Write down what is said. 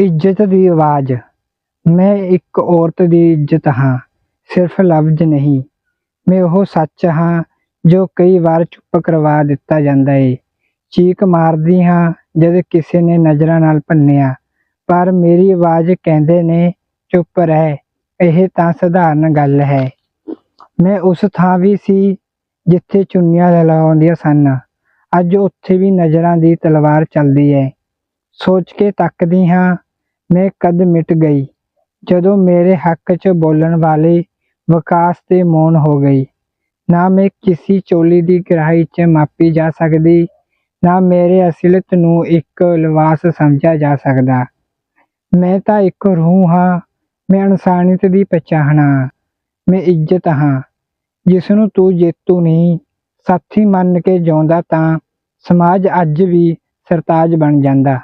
ਇੱਜ਼ਤ ਦੀ ਆਵਾਜ਼। ਮੈਂ ਇੱਕ ਔਰਤ ਦੀ ਇੱਜ਼ਤ ਹਾਂ, ਸਿਰਫ ਲਫ਼ਜ਼ ਨਹੀਂ। ਮੈਂ ਉਹ ਸੱਚ ਹਾਂ ਜੋ ਕਈ ਵਾਰ ਚੁੱਪ ਕਰਵਾ ਦਿੱਤਾ ਜਾਂਦਾ ਏ। ਚੀਕ ਮਾਰਦੀ ਹਾਂ ਜਦ ਕਿਸੇ ਨੇ ਨਜ਼ਰਾਂ ਨਾਲ ਭੰਨਿਆ, ਪਰ ਮੇਰੀ ਆਵਾਜ਼ ਕਹਿੰਦੇ ਨੇ, ਚੁੱਪ ਰਹਿ, ਇਹ ਤਾਂ ਸਧਾਰਨ ਗੱਲ ਹੈ। ਮੈਂ ਉਸ ਥਾਂ ਵੀ ਸੀ ਜਿੱਥੇ ਚੁੰਨੀਆਂ ਲਹਿਲਾਉਂਦੀਆਂ ਸਨ। ਅੱਜ ਉੱਥੇ ਵੀ ਨਜ਼ਰਾਂ ਦੀ ਤਲਵਾਰ ਚੱਲਦੀ ਹੈ ਸੋਚ ਕੇ ਤੱਕਦੀ ਹਾਂ ਮੈਂ ਕਦ ਮਿਟ ਗਈ, ਜਦੋਂ ਮੇਰੇ ਹੱਕ 'ਚ ਬੋਲਣ ਵਾਲੇ ਵਿਕਾਸ ਤੇ ਮੌਨ ਹੋ ਗਈ। ਨਾ ਮੈਂ ਕਿਸੇ ਚੋਲੀ ਦੀ ਗਹਿਰਾਈ 'ਚ ਮਾਪੀ ਜਾ ਸਕਦੀ, ਨਾ ਮੇਰੇ ਅਸਲਤ ਨੂੰ ਇੱਕ ਲਿਬਾਸ ਸਮਝਿਆ ਜਾ ਸਕਦਾ। ਮੈਂ ਤਾਂ ਇੱਕ ਰੂਹ ਹਾਂ, ਮੈਂ ਇਨਸਾਨੀਅਤ ਦੀ ਪਛਾਣ ਹਾਂ, ਮੈਂ ਇੱਜ਼ਤ ਹਾਂ। ਜਿਸ ਨੂੰ ਤੂੰ ਜੇਤੂ ਨਹੀਂ, ਸਾਥੀ ਮੰਨ ਕੇ ਜਿਉਂਦਾ ਤਾਂ ਸਮਾਜ ਅੱਜ ਵੀ ਸਰਤਾਜ ਬਣ ਜਾਂਦਾ।